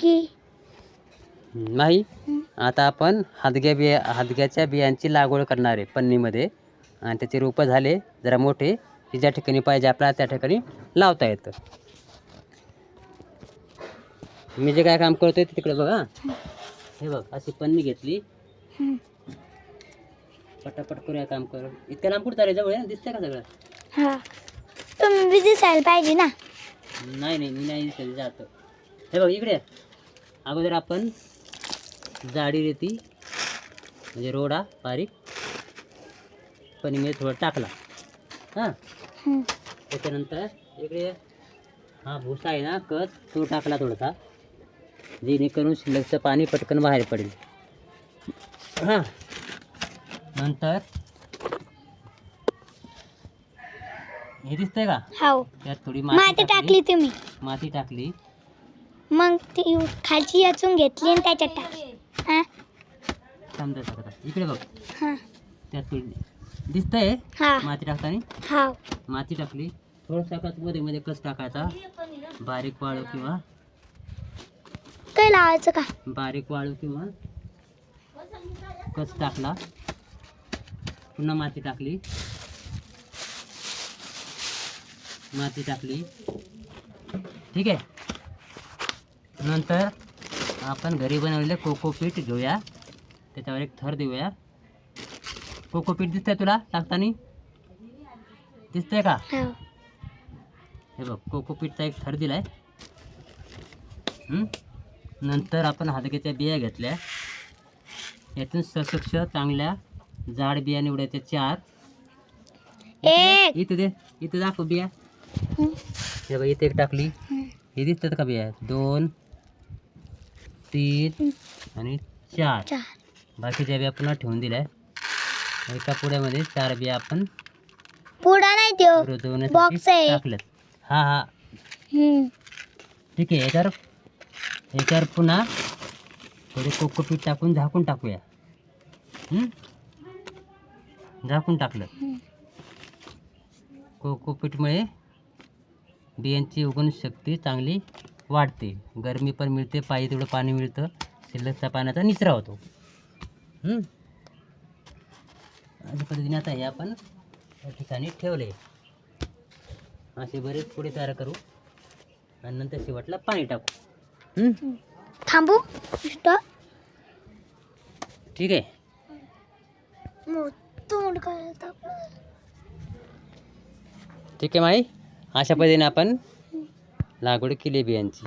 की? नाही. आता आपण हादग्या बिया हादग्याच्या बियांची लागवड करणार आहे पन्नीमध्ये. आणि त्याचे रोपं झाले जरा मोठे. की ज्या ठिकाणी पाहिजे आपल्याला त्या ठिकाणी लावता येतं. मी जे काय काम करतोय ते तिकडे बघा. हे बघ अशी पन्नी घेतली. पटापट करूया काम कर इतक्या लांब कुठं रे जवळ? दिसतंय का सगळं? हा. तुम्ही दिसायला पाहिजे ना. नाही नाही मी नाही दिसत जातो. हे बघ इकडे अगोदर आपण जाडी रेती म्हणजे रोडा बारीक पनीमध्ये थोडं टाकला. हां? हं. त्याच्यानंतर इकडे हा भुसा आहे ना कच तो टाकला थोडासा जेणेकरून शिल्लकचं पाणी पटकन बाहेर पडेल. हां? नंतर हे दिसतंय का? हो त्यात थोडी माती टाकली तुम्ही. माती टाकली. मग ती खालची याचून घेतली आणि त्याच्यात हा? समजा शकता इकडे बघ. हा. त्यात थोडी दिसतंय? हा. माती टाकताना? हा. माती टाकली. थोडंसं कच मध्ये मध्ये कच टाकायचा? बारीक वाळू किंवा काय लावायचं का? बारीक वाळू किंवा कच टाकला? पुन्हा माती टाकली. माती टाकली. ठीक आहे? नंतर आपण घरी बनवलेले कोकोपीट घेऊया. त्याच्यावर एक थर देऊया. कोकोपीट दिसतंय तुला टाकताना दिसतंय का? हो. हे बघ कोकोपीटचा एक थर दिलाय? नंतर आपण हादग्याच्या बिया घेतल्या. यातून सशक्ष चांगल्या जाड बिया निवडायच्या चार. एक. इथे दे इथे दाखव बिया. हं. बघ इथे एक टाकली. हे दिसतात का बिया? दोन तीन. आणि चार बाकीच्या बिया पुन्हा ठेवून दिल्या एका पुड्यामध्ये चार बिया आपण पुढा नाही त्यो आहे. टाकल्यात हा हा हं. ठीक आहे याच्यावर याच्यावर पुन्हा थोडे कोकोपीट टाकून झाकून टाकूया? झाकून टाकलं. कोकोपीटमुळे बियांची उगवण शक्ती चांगली वाढते गरमी पण मिळते पाहिजे तेवढं पाणी मिळतं शिल्लकचा पाण्याचा निचरा होतो? अशा पद्धतीने आता हे आपण या ठिकाणी ठेवले असे बरेच पुढे तयार करू आणि नंतर शेवटला पाणी टाकू? थांबू. ठीक आहे. ठीक आहे माई अशा पद्धतीने आपण लागवड केली बियांची.